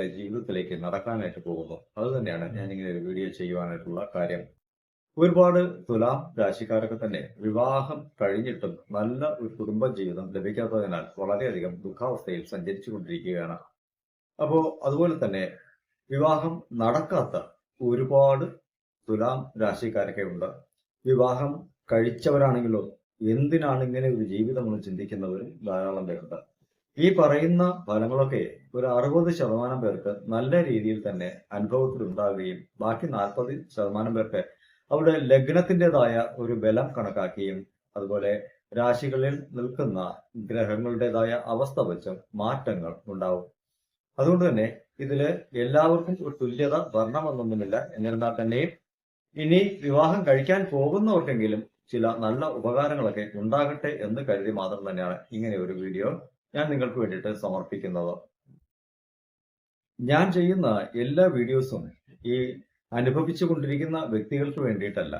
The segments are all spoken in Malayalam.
നിങ്ങളുടെ ജീവിതത്തിലേക്ക് നടക്കാനായിട്ട് പോകുന്നു. അത് തന്നെയാണ് ഞാനിങ്ങനെ ഒരു വീഡിയോ ചെയ്യുവാനായിട്ടുള്ള കാര്യം. ഒരുപാട് തുലാം രാശിക്കാരൊക്കെ തന്നെ വിവാഹം കഴിഞ്ഞിട്ടും നല്ല ഒരു കുടുംബ ജീവിതം ലഭിക്കാത്തതിനാൽ വളരെയധികം ദുഃഖാവസ്ഥയിൽ സഞ്ചരിച്ചു കൊണ്ടിരിക്കുകയാണ് അപ്പോ അതുപോലെ തന്നെ വിവാഹം നടക്കാത്ത ഒരുപാട് തുലാം രാശിക്കാരൊക്കെ ഉണ്ട്. വിവാഹം കഴിച്ചവരാണെങ്കിലോ എന്തിനാണ് ഇങ്ങനെ ഒരു ജീവിതം എന്ന് ചിന്തിക്കുന്നവരും ധാരാളം പേരുണ്ട്. ഈ പറയുന്ന ഫലങ്ങളൊക്കെ ഒരു അറുപത് ശതമാനം പേർക്ക് നല്ല രീതിയിൽ തന്നെ അനുഭവത്തിൽ ഉണ്ടാകുകയും ബാക്കി നാൽപ്പത് ശതമാനം പേർക്ക് അവരുടെ ലഗ്നത്തിന്റെതായ ഒരു ബലം കണക്കാക്കുകയും അതുപോലെ രാശികളിൽ നിൽക്കുന്ന ഗ്രഹങ്ങളുടേതായ അവസ്ഥ വെച്ചും മാറ്റങ്ങൾ ഉണ്ടാവും. അതുകൊണ്ട് തന്നെ ഇതിൽ എല്ലാവർക്കും ഒരു തുല്യത വരണമെന്നൊന്നുമില്ല. എന്നിരുന്നാൽ തന്നെയും ഇനി വിവാഹം കഴിക്കാൻ പോകുന്നവർക്കെങ്കിലും ചില നല്ല ഉപകാരങ്ങളൊക്കെ ഉണ്ടാകട്ടെ എന്ന് കരുതി മാത്രം തന്നെയാണ് ഇങ്ങനെ ഒരു വീഡിയോ ഞാൻ നിങ്ങൾക്ക് വേണ്ടിയിട്ട് സമർപ്പിക്കുന്നത്. ഞാൻ ചെയ്യുന്ന എല്ലാ വീഡിയോസും ഈ അനുഭവിച്ചു കൊണ്ടിരിക്കുന്ന വ്യക്തികൾക്ക് വേണ്ടിയിട്ടല്ല.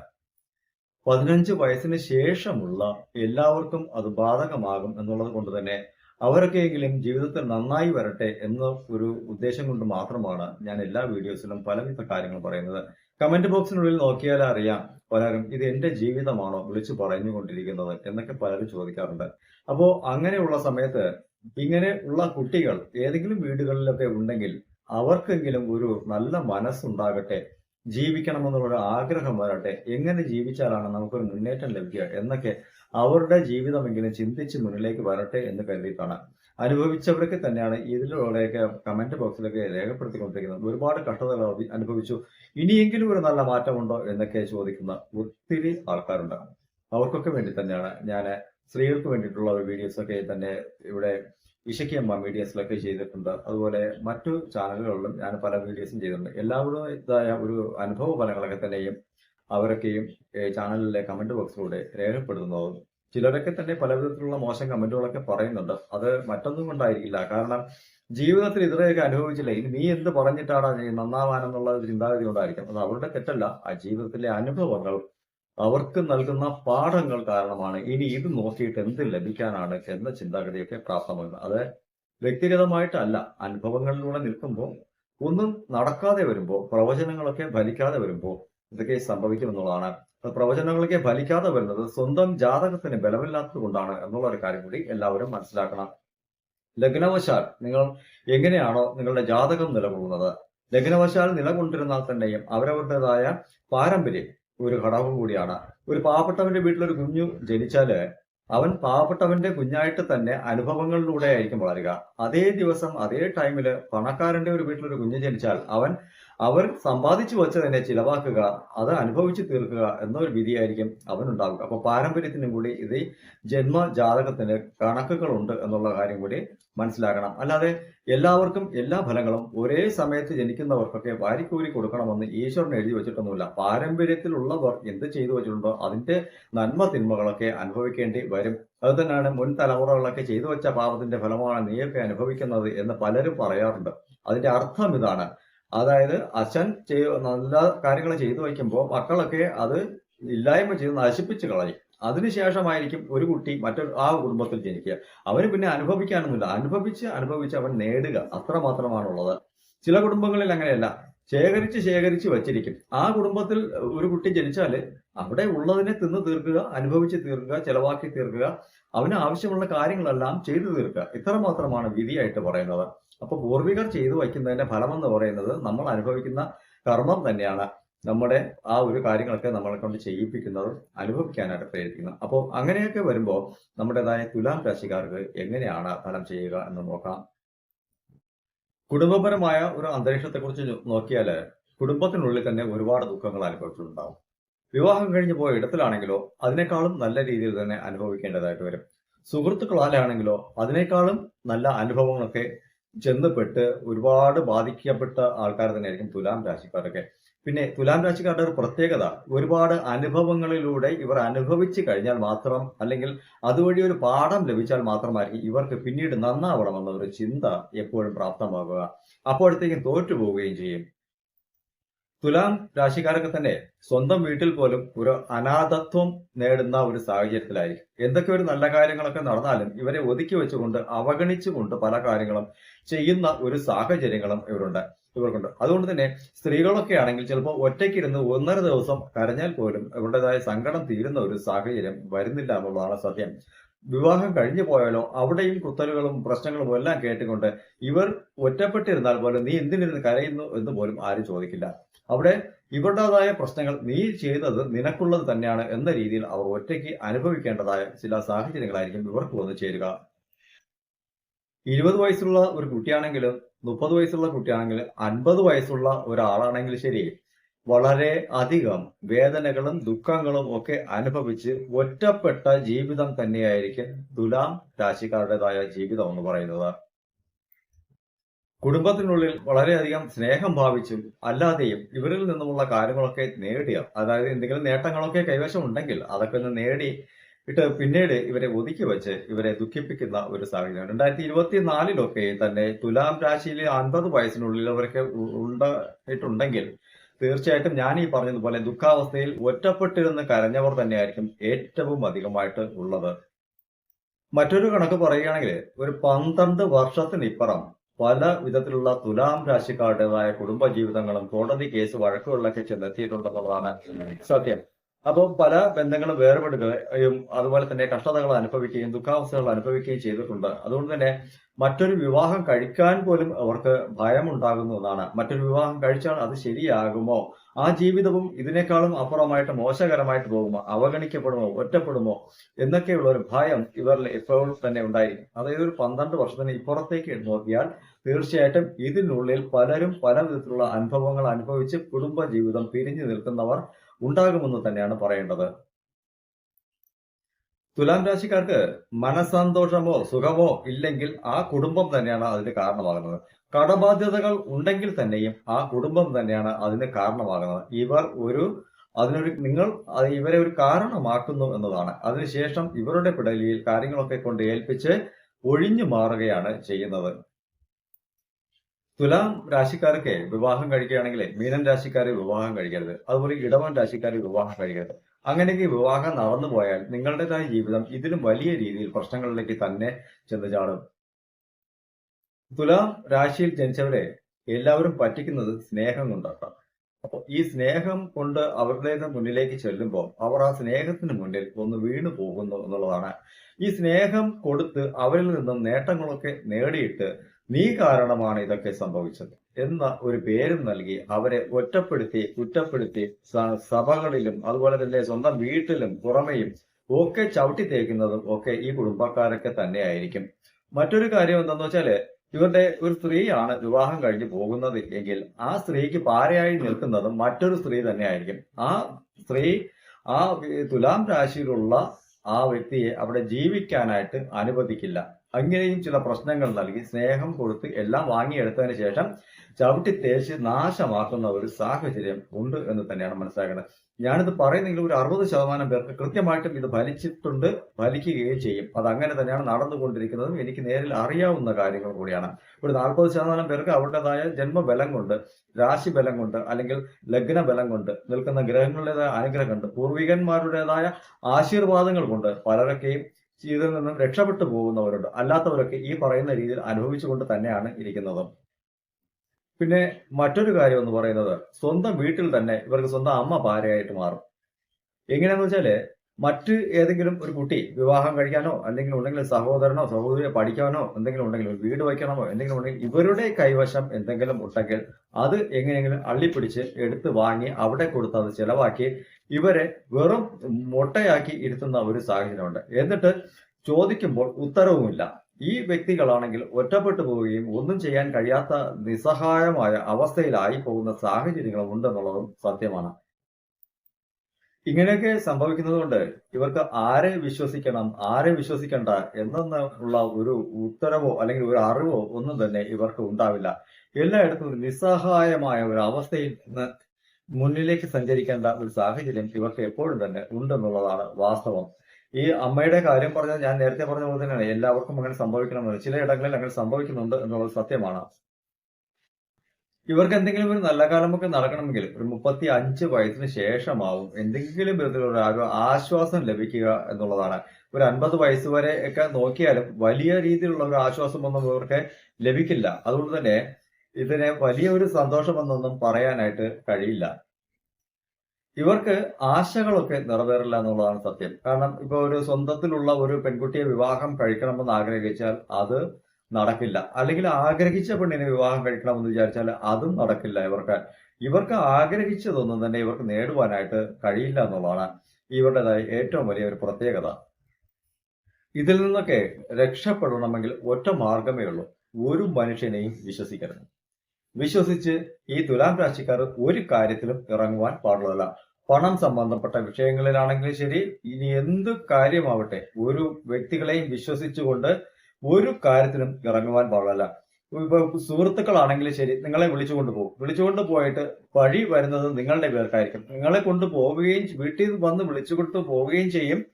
പതിനഞ്ച് വയസ്സിന് ശേഷമുള്ള എല്ലാവർക്കും അത് ബാധകമാകും എന്നുള്ളത് കൊണ്ട് തന്നെ അവരൊക്കെയെങ്കിലും ജീവിതത്തിൽ നന്നായി വരട്ടെ എന്ന ഒരു ഉദ്ദേശം കൊണ്ട് മാത്രമാണ് ഞാൻ എല്ലാ വീഡിയോസിലും പലവിധ കാര്യങ്ങൾ പറയുന്നത്. കമന്റ് ബോക്സിനുള്ളിൽ നോക്കിയാൽ അറിയാം പലരും ഇത് എന്റെ ജീവിതമാണോ വിളിച്ചു പറഞ്ഞുകൊണ്ടിരിക്കുന്നത് എന്നൊക്കെ പലരും ചോദിക്കാറുണ്ട്. അപ്പോൾ അങ്ങനെയുള്ള സമയത്ത് ഇങ്ങനെ ഉള്ള കുട്ടികൾ ഏതെങ്കിലും വീടുകളിലൊക്കെ ഉണ്ടെങ്കിൽ അവർക്കെങ്കിലും ഒരു നല്ല മനസ്സുണ്ടാകട്ടെ ജീവിക്കണമെന്നുള്ള ആഗ്രഹം വരട്ടെ എങ്ങനെ ജീവിച്ചാലാണ് നമുക്കൊരു മുന്നേറ്റം ലഭിക്കുക എന്നൊക്കെ അവരുടെ ജീവിതമെങ്കിലും ചിന്തിച്ച് മുന്നിലേക്ക് വരട്ടെ എന്ന് കരുതിയിട്ടാണ്. അനുഭവിച്ചവർക്ക് തന്നെയാണ് ഇതിലൂടെയൊക്കെ കമന്റ് ബോക്സിലൊക്കെ രേഖപ്പെടുത്തിക്കൊണ്ടിരിക്കുന്നത്. ഒരുപാട് കഷ്ടതകൾ അനുഭവിച്ചു. ഇനിയെങ്കിലും ഒരു നല്ല മാറ്റമുണ്ടോ എന്നൊക്കെ ചോദിക്കുന്ന ഒത്തിരി ആൾക്കാരുണ്ട്. അവർക്കൊക്കെ വേണ്ടി തന്നെയാണ്. ഞാൻ സ്ത്രീകൾക്ക് വേണ്ടിയിട്ടുള്ള വീഡിയോസൊക്കെ തന്നെ ഇവിടെ ഇഷയ്ക്കമ്മ മീഡിയസിലൊക്കെ ചെയ്തിട്ടുണ്ട്. അതുപോലെ മറ്റു ചാനലുകളിലും ഞാൻ പല വീഡിയോസും ചെയ്തിട്ടുണ്ട്. എല്ലാവരുടേതായ ഒരു അനുഭവ ഫലങ്ങളൊക്കെ തന്നെയും അവരൊക്കെയും ചാനലിലെ കമന്റ് ബോക്സിലൂടെ രേഖപ്പെടുത്തുന്നതും ചിലരൊക്കെ തന്നെ പല വിധത്തിലുള്ള മോശം കമന്റുകളൊക്കെ പറയുന്നുണ്ട്. അത് മറ്റൊന്നും കൊണ്ടായിരിക്കില്ല. കാരണം ജീവിതത്തിൽ ഇത്രയൊക്കെ അനുഭവിച്ചില്ല. ഇനി നീ എന്ത് പറഞ്ഞിട്ടാണ് നീ നന്നാവാനെന്നുള്ള ചിന്താഗതി കൊണ്ടായിരിക്കും. അത് അവരുടെ തെറ്റല്ല. ആ ജീവിതത്തിലെ അനുഭവങ്ങൾ അവർക്ക് നൽകുന്ന പാഠങ്ങൾ കാരണമാണ് ഇനി ഇത് നോക്കിയിട്ട് എന്ത് ലഭിക്കാനാണ് എന്ന ചിന്താഗതിയൊക്കെ പ്രാപ്തമാകുന്നത്. അത് വ്യക്തിഗതമായിട്ടല്ല അനുഭവങ്ങളിലൂടെ നിൽക്കുമ്പോൾ ഒന്നും നടക്കാതെ വരുമ്പോൾ പ്രവചനങ്ങളൊക്കെ ഫലിക്കാതെ വരുമ്പോൾ ഇതൊക്കെ സംഭവിക്കുമെന്നുള്ളതാണ്. പ്രവചനങ്ങളൊക്കെ ഫലിക്കാതെ വരുന്നത് സ്വന്തം ജാതകത്തിന് ബലമില്ലാത്തത് കൊണ്ടാണ് എന്നുള്ള ഒരു കാര്യം കൂടി എല്ലാവരും മനസ്സിലാക്കണം. ലഗ്നവശാൽ നിങ്ങൾ എങ്ങനെയാണോ നിങ്ങളുടെ ജാതകം നിലകൊള്ളുന്നത്. ലഗ്നവശാൽ നിലകൊണ്ടിരുന്നാൽ തന്നെയും അവരവരുടേതായ പാരമ്പര്യം ഒരു ഘടകം കൂടിയാണ്. ഒരു പാവപ്പെട്ടവന്റെ വീട്ടിലൊരു കുഞ്ഞു ജനിച്ചാൽ അവൻ പാവപ്പെട്ടവന്റെ കുഞ്ഞായിട്ട് തന്നെ അനുഭവങ്ങളിലൂടെ ആയിരിക്കും വളരുക. അതേ ദിവസം അതേ ടൈമിൽ പണക്കാരന്റെ ഒരു വീട്ടിലൊരു കുഞ്ഞ് ജനിച്ചാൽ അവൻ അവർ സമ്പാദിച്ചു വെച്ചതിനെ ചിലവാക്കുക അത് അനുഭവിച്ചു തീർക്കുക എന്നൊരു വിധിയായിരിക്കും അവനുണ്ടാവുക. അപ്പൊ പാരമ്പര്യത്തിനും കൂടി ഇത് ജന്മ ജാതകത്തിന് കണക്കുകളുണ്ട് എന്നുള്ള കാര്യം കൂടി മനസ്സിലാക്കണം. അല്ലാതെ എല്ലാവർക്കും എല്ലാ ഫലങ്ങളും ഒരേ സമയത്ത് ജനിക്കുന്നവർക്കൊക്കെ വാരിക്കൂരി കൊടുക്കണമെന്ന് ഈശ്വരൻ എഴുതി വെച്ചിട്ടൊന്നുമില്ല. പാരമ്പര്യത്തിലുള്ളവർ എന്ത് ചെയ്തു വെച്ചിട്ടുണ്ടോ അതിന്റെ നന്മ തിന്മകളൊക്കെ അനുഭവിക്കേണ്ടി വരും. അത് തന്നെയാണ് മുൻ തലമുറകളൊക്കെ ചെയ്തു വെച്ച പാപത്തിന്റെ ഫലമാണ് നീയൊക്കെ അനുഭവിക്കുന്നത് എന്ന് പലരും പറയാറുണ്ട്. അതിന്റെ അർത്ഥം ഇതാണ്. അതായത് അച്ഛൻ ചെയ് നല്ല കാര്യങ്ങൾ ചെയ്തു വയ്ക്കുമ്പോൾ മക്കളൊക്കെ അത് ഇല്ലായ്മ ചെയ്ത് നശിപ്പിച്ച് കളയും. അതിനുശേഷമായിരിക്കും ഒരു കുട്ടി മറ്റൊരു ആ കുടുംബത്തിൽ ജനിക്കുക. അവന് പിന്നെ അനുഭവിക്കാനൊന്നുമില്ല. അനുഭവിച്ച് അനുഭവിച്ച് അവൻ നേടുക. അത്ര മാത്രമാണുള്ളത് ചില കുടുംബങ്ങളിൽ അങ്ങനെയല്ല. ശേഖരിച്ച് ശേഖരിച്ച് വച്ചിരിക്കും. ആ കുടുംബത്തിൽ ഒരു കുട്ടി ജനിച്ചാൽ അവിടെ ഉള്ളതിനെ തിന്ന് തീർക്കുക അനുഭവിച്ച് തീർക്കുക ചെലവാക്കി തീർക്കുക അവന് ആവശ്യമുള്ള കാര്യങ്ങളെല്ലാം ചെയ്തു തീർക്കുക. ഇത്ര മാത്രമാണ് വിധിയായിട്ട് പറയുന്നത്. അപ്പൊ പൂർവികർ ചെയ്തു വയ്ക്കുന്നതിന്റെ ഫലം എന്ന് പറയുന്നത് നമ്മൾ അനുഭവിക്കുന്ന കർമ്മം തന്നെയാണ്. നമ്മുടെ ആ ഒരു കാര്യങ്ങളൊക്കെ നമ്മളെ കൊണ്ട് ചെയ്യിപ്പിക്കുന്നത് അനുഭവിക്കാനായിട്ട് പ്രേരിപ്പിക്കുന്നത് അപ്പോൾ അങ്ങനെയൊക്കെ വരുമ്പോൾ നമ്മുടേതായ തുലാം രാശിക്കാർക്ക് എങ്ങനെയാണ് ഫലം ചെയ്യുക എന്ന് നോക്കാം. കുടുംബപരമായ ഒരു അന്തരീക്ഷത്തെക്കുറിച്ച് നോക്കിയാൽ കുടുംബത്തിനുള്ളിൽ തന്നെ ഒരുപാട് ദുഃഖങ്ങൾ അനുഭവിച്ചിട്ടുണ്ടാവും. വിവാഹം കഴിഞ്ഞു പോയ ഇടത്തിലാണെങ്കിലോ അതിനേക്കാളും നല്ല രീതിയിൽ തന്നെ അനുഭവിക്കേണ്ടതായിട്ട് വരും. സുഹൃത്തുക്കളാലാണെങ്കിലോ അതിനേക്കാളും നല്ല അനുഭവങ്ങളൊക്കെ ചെന്നപ്പെട്ട് ഒരുപാട് ബാധിക്കപ്പെട്ട ആൾക്കാർ തന്നെയായിരിക്കും തുലാം രാശിക്കാരൊക്കെ. പിന്നെ തുലാം രാശിക്കാരുടെ ഒരു പ്രത്യേകത ഒരുപാട് അനുഭവങ്ങളിലൂടെ ഇവർ അനുഭവിച്ചു കഴിഞ്ഞാൽ മാത്രം അല്ലെങ്കിൽ അതുവഴി ഒരു പാഠം ലഭിച്ചാൽ മാത്രമായിരിക്കും ഇവർക്ക് പിന്നീട് നന്നാവണമെന്ന ഒരു ചിന്ത എപ്പോഴും പ്രാപ്തമാകുക. അപ്പോഴത്തേക്കും തോറ്റു പോവുകയും ചെയ്യും. തുലാം രാശിക്കാരൊക്കെ തന്നെ സ്വന്തം വീട്ടിൽ പോലും ഒരു അനാഥത്വം നേടുന്ന ഒരു സാഹചര്യത്തിലായിരിക്കും. എന്തൊക്കെ ഒരു നല്ല കാര്യങ്ങളൊക്കെ നടന്നാലും ഇവരെ ഒതുക്കി വെച്ചുകൊണ്ട് അവഗണിച്ചുകൊണ്ട് പല കാര്യങ്ങളും ചെയ്യുന്ന ഒരു സാഹചര്യങ്ങളും ഇവരുണ്ട് ഇവർക്കുണ്ട്. അതുകൊണ്ട് തന്നെ സ്ത്രീകളൊക്കെ ആണെങ്കിൽ ചിലപ്പോൾ ഒറ്റയ്ക്കിരുന്ന് ഒന്നര ദിവസം കരഞ്ഞാൽ പോലും ഇവരുടേതായ സങ്കടം തീരുന്ന ഒരു സാഹചര്യം വരുന്നില്ല എന്നുള്ളതാണ് സത്യം. വിവാഹം കഴിഞ്ഞു പോയാലോ അവിടെയും കുത്തലുകളും പ്രശ്നങ്ങളും എല്ലാം കേട്ടുകൊണ്ട് ഇവർ ഒറ്റപ്പെട്ടിരുന്നാൽ പോലും നീ എന്തിനിരുന്ന് കരയുന്നു എന്ന് പോലും ആരും ചോദിക്കില്ല. അവിടെ ഇവരുടേതായ പ്രശ്നങ്ങൾ നീ ചെയ്തത് നിനക്കുള്ളത് തന്നെയാണ് എന്ന രീതിയിൽ അവർ ഒറ്റയ്ക്ക് അനുഭവിക്കേണ്ടതായ ചില സാഹചര്യങ്ങളായിരിക്കും ഇവർക്ക് വന്നു ചേരുക. ഇരുപത് വയസ്സുള്ള ഒരു കുട്ടിയാണെങ്കിലും മുപ്പത് വയസ്സുള്ള കുട്ടിയാണെങ്കിലും അൻപത് വയസ്സുള്ള ഒരാളാണെങ്കിലും ശരി വളരെ അധികം വേദനകളും ദുഃഖങ്ങളും ഒക്കെ അനുഭവിച്ച് ഒറ്റപ്പെട്ട ജീവിതം തന്നെയായിരിക്കും തുലാം രാശിക്കാരുടേതായ ജീവിതം എന്ന് പറയുന്നത്. കുടുംബത്തിനുള്ളിൽ വളരെയധികം സ്നേഹം ഭാവിച്ചും അല്ലാതെയും ഇവരിൽ നിന്നുമുള്ള കാര്യങ്ങളൊക്കെ നേടിയ അതായത് എന്തെങ്കിലും നേട്ടങ്ങളൊക്കെ കൈവശം ഉണ്ടെങ്കിൽ അതൊക്കെ ഒന്ന് നേടി ഇട്ട് പിന്നീട് ഇവരെ ഒതുക്കി വെച്ച് ഇവരെ ദുഃഖിപ്പിക്കുന്ന ഒരു സാഹചര്യം. രണ്ടായിരത്തി ഇരുപത്തിനാലിലൊക്കെ തന്നെ തുലാം രാശിയിൽ അൻപത് വയസ്സിനുള്ളിൽ അവരൊക്കെ ഉണ്ടായിട്ടുണ്ടെങ്കിൽ തീർച്ചയായിട്ടും ഞാൻ ഈ പറഞ്ഞതുപോലെ ദുഃഖാവസ്ഥയിൽ ഒറ്റപ്പെട്ടിരുന്ന് കരഞ്ഞവർ തന്നെയായിരിക്കും ഏറ്റവും അധികമായിട്ട് ഉള്ളത്. മറ്റൊരു കണക്ക് പറയുകയാണെങ്കിൽ ഒരു പന്ത്രണ്ട് വർഷത്തിനിപ്പുറം പല വിധത്തിലുള്ള തുലാം രാശിക്കാരുടേതായ കുടുംബ ജീവിതങ്ങളും കോടതി കേസ് വഴക്കുകളിലൊക്കെ ചെന്നെത്തിയിട്ടുണ്ടെന്നുള്ളതാണ് സത്യം. അപ്പോൾ പല ബന്ധങ്ങളും വേർപെടുകയും അതുപോലെ തന്നെ കഷ്ടതകൾ അനുഭവിക്കുകയും ദുഃഖാവസ്ഥകൾ അനുഭവിക്കുകയും ചെയ്തിട്ടുണ്ട്. അതുകൊണ്ട് തന്നെ മറ്റൊരു വിവാഹം കഴിക്കാൻ പോലും അവർക്ക് ഭയമുണ്ടാകുന്നതാണ് മറ്റൊരു വിവാഹം കഴിച്ചാൽ അത് ശരിയാകുമോ? ആ ജീവിതവും ഇതിനേക്കാളും അപ്പുറമായിട്ട് മോശകരമായിട്ട് പോകുമോ? അവഗണിക്കപ്പെടുമോ? ഒറ്റപ്പെടുമോ? എന്നൊക്കെയുള്ള ഒരു ഭയം ഇവരിൽ ഇപ്പോൾ തന്നെ ഉണ്ടായിരിക്കും. അതായത് ഒരു പന്ത്രണ്ട് വർഷത്തിന് ഇപ്പുറത്തേക്ക് നോക്കിയാൽ തീർച്ചയായിട്ടും ഇതിനുള്ളിൽ പലരും പല വിധത്തിലുള്ള അനുഭവങ്ങൾ അനുഭവിച്ച് കുടുംബ ജീവിതം പിരിഞ്ഞു നിൽക്കുന്നവർ ഉണ്ടാകുമെന്ന് തന്നെയാണ് പറയേണ്ടത്. തുലാം രാശിക്കാർക്ക് മനസ്സന്തോഷമോ സുഖമോ ഇല്ലെങ്കിൽ ആ കുടുംബം തന്നെയാണ് അതിന് കാരണമാകുന്നത്. കടബാധ്യതകൾ ഉണ്ടെങ്കിൽ തന്നെയും ആ കുടുംബം തന്നെയാണ് അതിന് കാരണമാകുന്നത്. ഇവർ ഒരു അതിനൊരു നിങ്ങൾ ഇവരെ ഒരു കാരണമാക്കുന്നു എന്നതാണ്. അതിനുശേഷം ഇവരുടെ പിടലിയിൽ കാര്യങ്ങളൊക്കെ കൊണ്ട് ഏൽപ്പിച്ച് ഒഴിഞ്ഞു മാറുകയാണ് ചെയ്യുന്നത്. തുലാം രാശിക്കാർക്ക് വിവാഹം കഴിക്കുകയാണെങ്കിൽ മീനൻ രാശിക്കാർ വിവാഹം കഴിക്കരുത്. അതുപോലെ ഇടവൻ രാശിക്കാർ വിവാഹം കഴിക്കരുത്. അങ്ങനെയെങ്കിൽ വിവാഹം നടന്നു പോയാൽ നിങ്ങളുടേതായ ജീവിതം ഇതിലും വലിയ രീതിയിൽ പ്രശ്നങ്ങളിലേക്ക് തന്നെ ചെന്ന് ചാടും. തുലാം രാശിയിൽ ജനിച്ചവരെ എല്ലാവരും പറ്റിക്കുന്നത് സ്നേഹം കൊണ്ടാണ്. അപ്പോൾ ഈ സ്നേഹം കൊണ്ട് അവരുടെ മുന്നിലേക്ക് ചെല്ലുമ്പോൾ അവർ ആ സ്നേഹത്തിന് മുന്നിൽ ഒന്ന് വീണു പോകുന്നു എന്നുള്ളതാണ്. ഈ സ്നേഹം കൊടുത്ത് അവരിൽ നിന്നും നേട്ടങ്ങളൊക്കെ നേടിയിട്ട് നീ കാരണമാണ് ഇതൊക്കെ സംഭവിച്ചത്. എന്ന ഒരു പേരും നൽകി അവരെ ഒറ്റപ്പെടുത്തി കുറ്റപ്പെടുത്തി സഭകളിലും അതുപോലെ തന്നെ സ്വന്തം വീട്ടിലും പുറമെയും ഒക്കെ ചവിട്ടി തേക്കുന്നതും ഒക്കെ ഈ കുടുംബക്കാരൊക്കെ തന്നെയായിരിക്കും. മറ്റൊരു കാര്യം എന്താണെന്ന് വെച്ചാൽ ഇവരുടെ ഒരു സ്ത്രീയാണ് വിവാഹം കഴിഞ്ഞ് പോകുന്നത് എങ്കിൽ ആ സ്ത്രീക്ക് പാരയായി നിൽക്കുന്നതും മറ്റൊരു സ്ത്രീ തന്നെയായിരിക്കും. ആ സ്ത്രീ ആ തുലാം രാശിയിലുള്ള ആ വ്യക്തിയെ അവിടെ ജീവിക്കാനായിട്ട് അനുവദിക്കില്ല. അങ്ങനെയും ചില പ്രശ്നങ്ങൾ നൽകി സ്നേഹം കൊടുത്ത് എല്ലാം വാങ്ങിയെടുത്തതിന് ശേഷം ചവിട്ടി തേച്ച് നാശമാക്കുന്ന ഒരു സാഹചര്യം ഉണ്ട് എന്ന് തന്നെയാണ് മനസ്സിലാക്കേണ്ടത്. ഞാനിത് പറയുന്നെങ്കിൽ ഒരു അറുപത് ശതമാനം പേർക്ക് കൃത്യമായിട്ടും ഇത് ഫലിച്ചിട്ടുണ്ട് ഫലിക്കുകയും ചെയ്യും. അത് അങ്ങനെ തന്നെയാണ് നടന്നുകൊണ്ടിരിക്കുന്നതും എനിക്ക് നേരിൽ അറിയാവുന്ന കാര്യങ്ങൾ കൂടിയാണ്. ഒരു നാൽപ്പത് ശതമാനം പേർക്ക് അവരുടേതായ ജന്മബലം കൊണ്ട് രാശി ബലം കൊണ്ട് അല്ലെങ്കിൽ ലഗ്ന ബലം കൊണ്ട് നിൽക്കുന്ന ഗ്രഹങ്ങളുടേതായ അനുഗ്രഹം കൊണ്ട് പൂർവികന്മാരുടേതായ ആശീർവാദങ്ങൾ കൊണ്ട് പലരൊക്കെയും ഇതിൽ നിന്നും രക്ഷപ്പെട്ടു പോകുന്നവരുണ്ട്. അല്ലാത്തവരൊക്കെ ഈ പറയുന്ന രീതിയിൽ അനുഭവിച്ചുകൊണ്ട് തന്നെയാണ് ഇരിക്കുന്നത്. പിന്നെ മറ്റൊരു കാര്യം എന്ന് പറയുന്നത് സ്വന്തം വീട്ടിൽ തന്നെ ഇവർക്ക് സ്വന്തം അമ്മ ഭാര്യയായിട്ട് മാറും. എങ്ങനെയാന്ന് വെച്ചാൽ മറ്റ് ഏതെങ്കിലും ഒരു കുട്ടി വിവാഹം കഴിക്കാനോ അല്ലെങ്കിൽ ഉണ്ടെങ്കിൽ സഹോദരനോ സഹോദരിയെ പഠിക്കാനോ എന്തെങ്കിലും ഉണ്ടെങ്കിൽ ഒരു വീട് വയ്ക്കണമോ എന്തെങ്കിലും ഉണ്ടെങ്കിൽ ഇവരുടെ കൈവശം എന്തെങ്കിലും ഉണ്ടെങ്കിൽ അത് എങ്ങനെയെങ്കിലും അള്ളിപ്പിടിച്ച് എടുത്ത് വാങ്ങി അവിടെ കൊടുത്ത് അത് ചെലവാക്കി ഇവരെ വെറും മുട്ടയാക്കി ഇരുത്തുന്ന ഒരു സാഹചര്യമുണ്ട്. എന്നിട്ട് ചോദിക്കുമ്പോൾ ഉത്തരവുമില്ല. ഈ വ്യക്തികളാണെങ്കിൽ ഒറ്റപ്പെട്ടു പോവുകയും ഒന്നും ചെയ്യാൻ കഴിയാത്ത നിസ്സഹായമായ അവസ്ഥയിലായി പോകുന്ന സാഹചര്യങ്ങളും ഉണ്ടെന്നുള്ളതും സത്യമാണ്. ഇങ്ങനെയൊക്കെ സംഭവിക്കുന്നത് കൊണ്ട് ഇവർക്ക് ആരെ വിശ്വസിക്കണം ആരെ വിശ്വസിക്കണ്ട എന്നുള്ള ഒരു ഉത്തരവോ അല്ലെങ്കിൽ ഒരു അറിവോ ഒന്നും തന്നെ ഇവർക്ക് ഉണ്ടാവില്ല. എല്ലായിടത്തും നിസ്സഹായമായ ഒരു അവസ്ഥയിൽ നിന്ന് മുന്നിലേക്ക് സഞ്ചരിക്കേണ്ട ഒരു സാഹചര്യം ഇവർക്ക് എപ്പോഴും തന്നെ ഉണ്ടെന്നുള്ളതാണ് വാസ്തവം. ഈ അമ്മയുടെ കാര്യം പറഞ്ഞാൽ ഞാൻ നേരത്തെ പറഞ്ഞ പോലെ തന്നെയാണ്. എല്ലാവർക്കും അങ്ങനെ സംഭവിക്കണമെന്ന് ചില ഇടങ്ങളിൽ അങ്ങനെ സംഭവിക്കുന്നുണ്ട് എന്നുള്ളത് സത്യമാണ്. ഇവർക്ക് എന്തെങ്കിലും ഒരു നല്ല കാലമൊക്കെ നടക്കണമെങ്കിൽ ഒരു മുപ്പത്തി അഞ്ച് വയസ്സിന് ശേഷമാവും എന്തെങ്കിലും വിധത്തിലുള്ള ഒരു ആശ്വാസം ലഭിക്കുക എന്നുള്ളതാണ്. ഒരു അൻപത് വയസ്സ് വരെ ഒക്കെ നോക്കിയാലും വലിയ രീതിയിലുള്ള ഒരു ആശ്വാസം ഒന്നും ഇവർക്ക് ലഭിക്കില്ല. അതുകൊണ്ട് തന്നെ ഇതിനെ വലിയൊരു സന്തോഷമെന്നൊന്നും പറയാനായിട്ട് കഴിയില്ല. ഇവർക്ക് ആശകളൊക്കെ നിറവേറില്ല എന്നുള്ളതാണ് സത്യം. കാരണം ഇപ്പൊ ഒരു സ്വന്തത്തിലുള്ള ഒരു പെൺകുട്ടിയെ വിവാഹം കഴിക്കണമെന്ന് ആഗ്രഹിച്ചാൽ അത് നടക്കില്ല. അല്ലെങ്കിൽ ആഗ്രഹിച്ച പെണ്ണിനെ വിവാഹം കഴിക്കണമെന്ന് വിചാരിച്ചാൽ അതും നടക്കില്ല ഇവർക്ക്. ഇവർക്ക് ആഗ്രഹിച്ചതൊന്നും തന്നെ ഇവർക്ക് നേടുവാനായിട്ട് കഴിയില്ല എന്നുള്ളതാണ് ഇവരുടേതായ ഏറ്റവും വലിയ ഒരു പ്രത്യേകത. ഇതിൽ നിന്നൊക്കെ രക്ഷപ്പെടണമെങ്കിൽ ഒറ്റ മാർഗമേ ഉള്ളൂ. ഒരു മനുഷ്യനെയും വിശ്വസിക്കരുത്. വിശ്വസിച്ച് ഈ തുലാം രാശിക്കാർ ഒരു കാര്യത്തിലും ഇറങ്ങുവാൻ പാടുള്ളതല്ല. പണം സംബന്ധപ്പെട്ട വിഷയങ്ങളിലാണെങ്കിലും ശരി ഇനി എന്ത് കാര്യമാവട്ടെ ഒരു വ്യക്തികളെയും വിശ്വസിച്ചുകൊണ്ട് ഒരു കാര്യത്തിനും ഇറങ്ങുവാൻ പാടില്ല. ഇപ്പൊ സുഹൃത്തുക്കളാണെങ്കിലും ശരി നിങ്ങളെ വിളിച്ചുകൊണ്ട് പോകും. വിളിച്ചുകൊണ്ട് പോയിട്ട് വഴി വരുന്നത് നിങ്ങളുടെ പേർക്കായിരിക്കും. നിങ്ങളെ കൊണ്ട് പോവുകയും വീട്ടിൽ നിന്ന് വന്ന് വിളിച്ചുകൊണ്ട് പോവുകയും ചെയ്യും.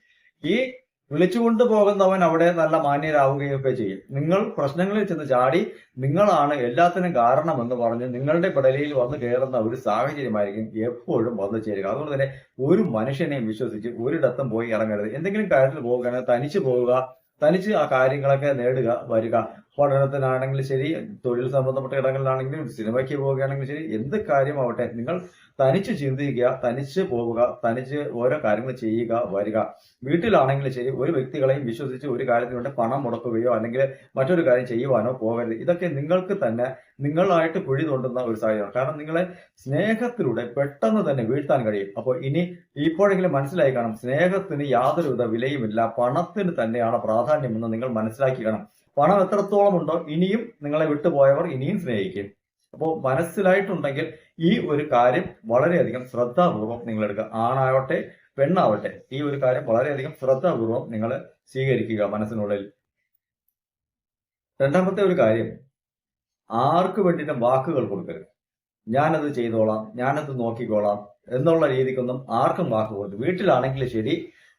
ഈ വിളിച്ചുകൊണ്ട് പോകുന്നവൻ അവിടെ നല്ല മാന്യരാവുകയും ഒക്കെ ചെയ്യും. നിങ്ങൾ പ്രശ്നങ്ങളിൽ ചെന്ന് ചാടി നിങ്ങളാണ് എല്ലാത്തിനും കാരണമെന്ന് പറഞ്ഞ് നിങ്ങളുടെ പിടലിയിൽ വന്ന് കയറുന്ന ഒരു സാഹചര്യമായിരിക്കും എപ്പോഴും വന്നു ചേരുക. അതുകൊണ്ട് തന്നെ ഒരു മനുഷ്യനെയും വിശ്വസിച്ച് ഒരിടത്തും പോയി ഇറങ്ങരുത്. എന്തെങ്കിലും കാര്യത്തിൽ പോകുകയാണെങ്കിൽ തനിച്ച് പോവുക. തനിച്ച് ആ കാര്യങ്ങളൊക്കെ നേടുക വരിക. പഠനത്തിനാണെങ്കിലും ശരി തൊഴിൽ സംബന്ധപ്പെട്ട ഇടങ്ങളിലാണെങ്കിലും സിനിമയ്ക്ക് പോവുകയാണെങ്കിലും ശരി എന്ത് കാര്യമാവട്ടെ നിങ്ങൾ തനിച്ച് ചിന്തിക്കുക തനിച്ച് പോവുക തനിച്ച് ഓരോ കാര്യങ്ങൾ ചെയ്യുക വരിക. വീട്ടിലാണെങ്കിൽ ശരി ഒരു വ്യക്തികളെയും വിശ്വസിച്ച് ഒരു കാര്യത്തിന് വേണ്ടി പണം മുടക്കുകയോ അല്ലെങ്കിൽ മറ്റൊരു കാര്യം ചെയ്യുവാനോ പോകരുത്. ഇതൊക്കെ നിങ്ങൾക്ക് തന്നെ നിങ്ങളായിട്ട് കുഴി തോണ്ടുന്ന ഒരു സാഹചര്യമാണ്. കാരണം നിങ്ങളെ സ്നേഹത്തിലൂടെ പെട്ടെന്ന് തന്നെ വീഴ്ത്താൻ കഴിയും. അപ്പോൾ ഇനി ഇപ്പോഴെങ്കിലും മനസ്സിലായി കാണും സ്നേഹത്തിന് യാതൊരുവിധ വിലയുമില്ല. പണത്തിന് തന്നെയാണ് പ്രാധാന്യമെന്ന് നിങ്ങൾ മനസ്സിലാക്കി കാണും. പണം എത്രത്തോളം ഉണ്ടോ ഇനിയും നിങ്ങളെ വിട്ടുപോയവർ ഇനിയും സ്നേഹിക്കും. അപ്പോൾ മനസ്സിലായിട്ടുണ്ടെങ്കിൽ ഈ ഒരു കാര്യം വളരെയധികം ശ്രദ്ധാപൂർവം നിങ്ങൾ എടുക്കുക ആണാവട്ടെ പെണ്ണാവട്ടെ ഈ ഒരു കാര്യം വളരെയധികം ശ്രദ്ധാപൂർവം നിങ്ങൾ സ്വീകരിക്കുക മനസ്സിനുള്ളിൽ. രണ്ടാമത്തെ ഒരു കാര്യം ആർക്ക് വേണ്ടിയിട്ടും വാക്കുകൾ കൊടുക്കരുത്. ഞാനത് ചെയ്തോളാം ഞാനത് നോക്കിക്കോളാം എന്നുള്ള രീതിക്കൊന്നും ആർക്കും വാക്ക് കൊടുത്തു വീട്ടിലാണെങ്കിലും ശരി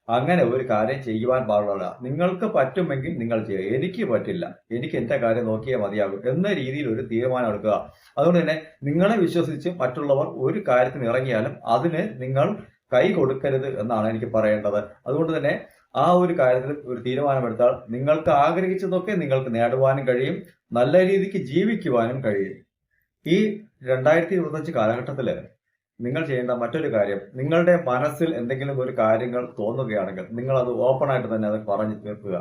അങ്ങനെ ഒരു കാര്യം ചെയ്യുവാൻ പാടുള്ള നിങ്ങൾക്ക് പറ്റുമെങ്കിൽ നിങ്ങൾ ചെയ്യുക എനിക്ക് പറ്റില്ല. എനിക്ക് എന്റെ കാര്യം നോക്കിയേ മതിയാകും എന്ന രീതിയിൽ ഒരു തീരുമാനം എടുക്കുക. അതുകൊണ്ട് തന്നെ നിങ്ങളെ വിശ്വസിച്ച് മറ്റുള്ളവർ ഒരു കാര്യത്തിന് ഇറങ്ങിയാലും അതിന് നിങ്ങൾ കൈ കൊടുക്കരുത് എന്നാണ് എനിക്ക് പറയേണ്ടത്. അതുകൊണ്ട് തന്നെ ആ ഒരു കാര്യത്തിൽ ഒരു തീരുമാനമെടുത്താൽ നിങ്ങൾക്ക് ആഗ്രഹിച്ചതൊക്കെ നിങ്ങൾക്ക് നേടുവാനും കഴിയും. നല്ല രീതിക്ക് ജീവിക്കുവാനും കഴിയും. ഈ രണ്ടായിരത്തി ഇരുപത്തഞ്ച് കാലഘട്ടത്തിൽ നിങ്ങൾ ചെയ്യേണ്ട മറ്റൊരു കാര്യം നിങ്ങളുടെ മനസ്സിൽ എന്തെങ്കിലും ഒരു കാര്യങ്ങൾ തോന്നുകയാണെങ്കിൽ നിങ്ങൾ അത് ഓപ്പൺ ആയിട്ട് തന്നെ അത് പറഞ്ഞു തീർക്കുക.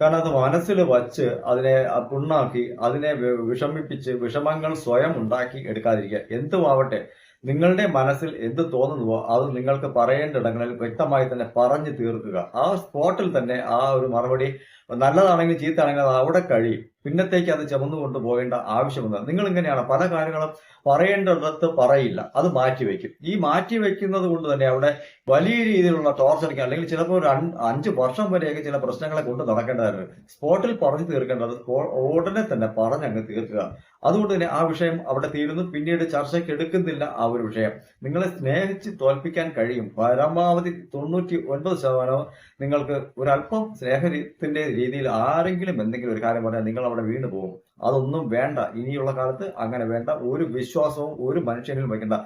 കാരണം അത് മനസ്സിൽ വച്ച് അതിനെ പുണ്ണാക്കി അതിനെ വിഷമിപ്പിച്ച് വിഷമങ്ങൾ സ്വയം ഉണ്ടാക്കി എടുക്കാതിരിക്കുക. എന്തുമാവട്ടെ നിങ്ങളുടെ മനസ്സിൽ എന്ത് തോന്നുന്നുവോ അത് നിങ്ങൾക്ക് പറയേണ്ട ഇടങ്ങളിൽ വ്യക്തമായി തന്നെ പറഞ്ഞു തീർക്കുക. ആ സ്പോട്ടിൽ തന്നെ ആ ഒരു മറുപടി നല്ലതാണെങ്കിൽ ചീത്തയാണെങ്കിലും അവിടെ കഴിയും. പിന്നത്തേക്ക് അത് ചുമന്നു പോകേണ്ട ആവശ്യമെന്ന് നിങ്ങൾ ഇങ്ങനെയാണ് പല കാര്യങ്ങളും പറയേണ്ടിടത്ത് പറയില്ല. അത് മാറ്റിവെക്കും ഈ മാറ്റിവെക്കുന്നത് കൊണ്ട് തന്നെ അവിടെ വലിയ രീതിയിലുള്ള ടോർച്ചറിങ് അല്ലെങ്കിൽ ചിലപ്പോൾ ഒരു അഞ്ച് വർഷം വരെയൊക്കെ ചില പ്രശ്നങ്ങളെ കൊണ്ട് നടക്കേണ്ടതായിരുന്നു. സ്പോട്ടിൽ പറഞ്ഞു തീർക്കേണ്ടത് ഉടനെ തന്നെ പറഞ്ഞങ്ങ് തീർക്കുക. അതുകൊണ്ട് തന്നെ ആ വിഷയം അവിടെ തീരുന്നു. പിന്നീട് ചർച്ചയ്ക്ക് എടുക്കുന്നില്ല ആ ഒരു വിഷയം. നിങ്ങളെ സ്നേഹിച്ച് തോൽപ്പിക്കാൻ കഴിയും. പരമാവധി തൊണ്ണൂറ്റി ഒൻപത് ശതമാനവും നിങ്ങൾക്ക് ഒരല്പം സ്നേഹത്തിന്റെ രീതിയിൽ ആരെങ്കിലും എന്തെങ്കിലും ഒരു കാര്യം പറഞ്ഞാൽ നിങ്ങൾ അവിടെ വീണു പോകും. അതൊന്നും വേണ്ട. ഇനിയുള്ള കാലത്ത് അങ്ങനെ വേണ്ട. ഒരു വിശ്വാസവും ഒരു മനുഷ്യനിലും വയ്ക്കേണ്ട.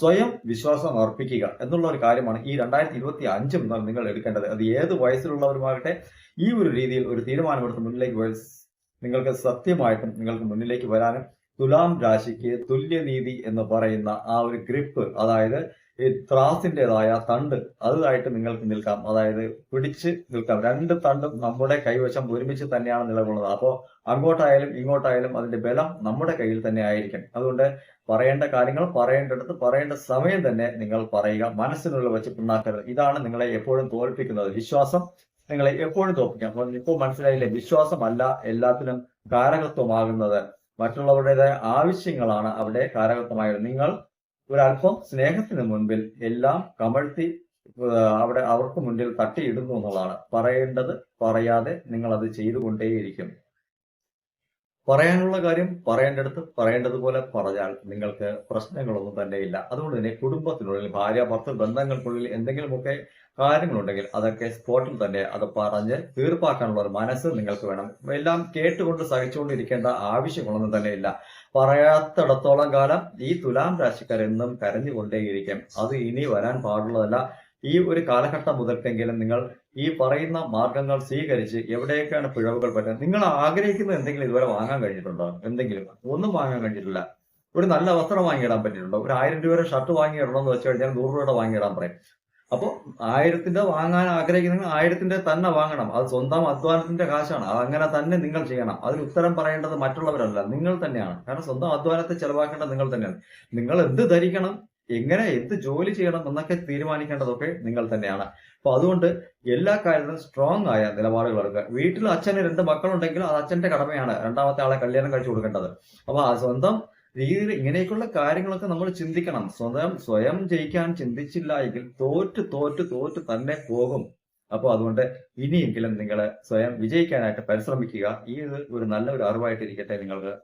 സ്വയം വിശ്വാസം അർപ്പിക്കുക എന്നുള്ള ഒരു കാര്യമാണ് ഈ രണ്ടായിരത്തി ഇരുപത്തി അഞ്ച് മുതൽ നിങ്ങൾ എടുക്കേണ്ടത്. അത് ഏത് വയസ്സിലുള്ളവരുമാകട്ടെ ഈ ഒരു രീതിയിൽ ഒരു തീരുമാനമെടുത്ത് മുന്നിലേക്ക് നിങ്ങൾക്ക് സത്യമായിട്ടും നിങ്ങൾക്ക് മുന്നിലേക്ക് വരാനും തുലാം രാശിക്ക് തുല്യനീതി എന്ന് പറയുന്ന ആ ഒരു ഗ്രിപ്പ് അതായത് ഈ ത്രാസിന്റെതായ തണ്ട് അതായിട്ട് നിങ്ങൾക്ക് നിൽക്കാം. അതായത് പിടിച്ച് നിൽക്കാം. രണ്ട് തണ്ടും നമ്മുടെ കൈവശം ഒരുമിച്ച് തന്നെയാണ് നിലകൊള്ളുന്നത്. അപ്പോൾ അങ്ങോട്ടായാലും ഇങ്ങോട്ടായാലും അതിന്റെ ബലം നമ്മുടെ കയ്യിൽ തന്നെ ആയിരിക്കും അതുകൊണ്ട് പറയേണ്ട കാര്യങ്ങൾ പറയേണ്ടടുത്ത് പറയേണ്ട സമയം തന്നെ നിങ്ങൾ പറയുക. മനസ്സിനുള്ള വെച്ച് പിണ്ണാക്കരുത്. ഇതാണ് നിങ്ങളെ എപ്പോഴും തോൽപ്പിക്കുന്നത്. വിശ്വാസം നിങ്ങളെ എപ്പോഴും തോൽപ്പിക്കാം. അപ്പോൾ ഇപ്പോൾ മനസ്സിലായില്ലേ? വിശ്വാസമല്ല എല്ലാത്തിനും കാരകത്വമാകുന്നത്. മറ്റുള്ളവരുടേതായ ആവശ്യങ്ങളാണ് അവിടെ കാരകത്വമായത്. നിങ്ങൾ ഒരല്പം സ്നേഹത്തിന് മുൻപിൽ എല്ലാം കമഴ്ത്തി അവിടെ അവർക്ക് മുന്നിൽ തട്ടിയിടുന്നു എന്നുള്ളതാണ്. പറയേണ്ടത് പറയാതെ നിങ്ങൾ അത് ചെയ്തുകൊണ്ടേയിരിക്കും. പറയാനുള്ള കാര്യം പറയേണ്ടടുത്ത് പറയേണ്ടതുപോലെ പറഞ്ഞാൽ നിങ്ങൾക്ക് പ്രശ്നങ്ങളൊന്നും തന്നെ ഇല്ല അതുകൊണ്ട് തന്നെ കുടുംബത്തിനുള്ളിൽ ഭാര്യ ഭർത്തൃ ബന്ധങ്ങൾക്കുള്ളിൽ എന്തെങ്കിലുമൊക്കെ കാര്യങ്ങളുണ്ടെങ്കിൽ അതൊക്കെ സ്പോട്ടിൽ തന്നെ അത് പറഞ്ഞ് തീർപ്പാക്കാനുള്ള ഒരു മനസ്സ് നിങ്ങൾക്ക് വേണം. എല്ലാം കേട്ടുകൊണ്ട് സഹിച്ചുകൊണ്ടിരിക്കേണ്ട ആവശ്യങ്ങളൊന്നും തന്നെ ഇല്ല പറയാത്തിടത്തോളം കാലം ഈ തുലാം രാശിക്കാർ എന്നും കരഞ്ഞുകൊണ്ടേയിരിക്കും. അത് ഇനി വരാൻ പാടുള്ളതല്ല. ഈ ഒരു കാലഘട്ടം മുതൽക്കെങ്കിലും നിങ്ങൾ ഈ പറയുന്ന മാർഗങ്ങൾ സ്വീകരിച്ച് എവിടെയൊക്കെയാണ് പിഴവുകൾ പറ്റുന്നത്? നിങ്ങൾ ആഗ്രഹിക്കുന്ന എന്തെങ്കിലും ഇതുവരെ വാങ്ങാൻ കഴിഞ്ഞിട്ടുണ്ടോ? എന്തെങ്കിലും? ഒന്നും വാങ്ങാൻ കഴിഞ്ഞിട്ടില്ല. ഒരു നല്ല വസ്ത്രം വാങ്ങിയിടാൻ പറ്റിയിട്ടുണ്ടോ? ഒരു ആയിരം രൂപയുടെ ഷർട്ട് വാങ്ങിയിടണമെന്ന് വെച്ച് കഴിഞ്ഞാൽ നൂറ് രൂപയുടെ വാങ്ങിയിടാൻ പറയും. അപ്പോൾ ആയിരത്തിന്റെ വാങ്ങാൻ ആഗ്രഹിക്കുന്ന ആയിരത്തിന്റെ തന്നെ വാങ്ങണം. അത് സ്വന്തം അധ്വാനത്തിന്റെ കാശാണ്. അത് അങ്ങനെ തന്നെ നിങ്ങൾ ചെയ്യണം. അതിന് ഉത്തരം പറയേണ്ടത് മറ്റുള്ളവരല്ല നിങ്ങൾ തന്നെയാണ്. കാരണം സ്വന്തം അധ്വാനത്തെ ചെലവാക്കേണ്ടത് നിങ്ങൾ തന്നെയാണ്. നിങ്ങൾ എന്ത് ധരിക്കണം എങ്ങനെ എന്ത് ജോലി ചെയ്യണം എന്നൊക്കെ തീരുമാനിക്കേണ്ടതൊക്കെ നിങ്ങൾ തന്നെയാണ്. അപ്പൊ അതുകൊണ്ട് എല്ലാ കാര്യത്തിലും സ്ട്രോങ് ആയ നിലപാടുകൾ എടുക്കുക. വീട്ടിൽ അച്ഛന് രണ്ട് മക്കളുണ്ടെങ്കിൽ അത് അച്ഛന്റെ കടമയാണ്. രണ്ടാമത്തെ ആളെ കല്യാണം കഴിച്ചു കൊടുക്കേണ്ടത്. അപ്പൊ സ്വന്തം രീതിയിൽ ഇങ്ങനെയൊക്കെയുള്ള കാര്യങ്ങളൊക്കെ നമ്മൾ ചിന്തിക്കണം. സ്വയം സ്വയം ജയിക്കാൻ ചിന്തിച്ചില്ല എങ്കിൽ തോറ്റ് തോറ്റ് തോറ്റ് തന്നെ പോകും. അപ്പോൾ അതുകൊണ്ട് ഇനിയെങ്കിലും നിങ്ങൾ സ്വയം വിജയിക്കാനായിട്ട് പരിശ്രമിക്കുക. ഈ ഒരു നല്ല ഒരു അറിവായിട്ടിരിക്കട്ടെ നിങ്ങൾക്ക്.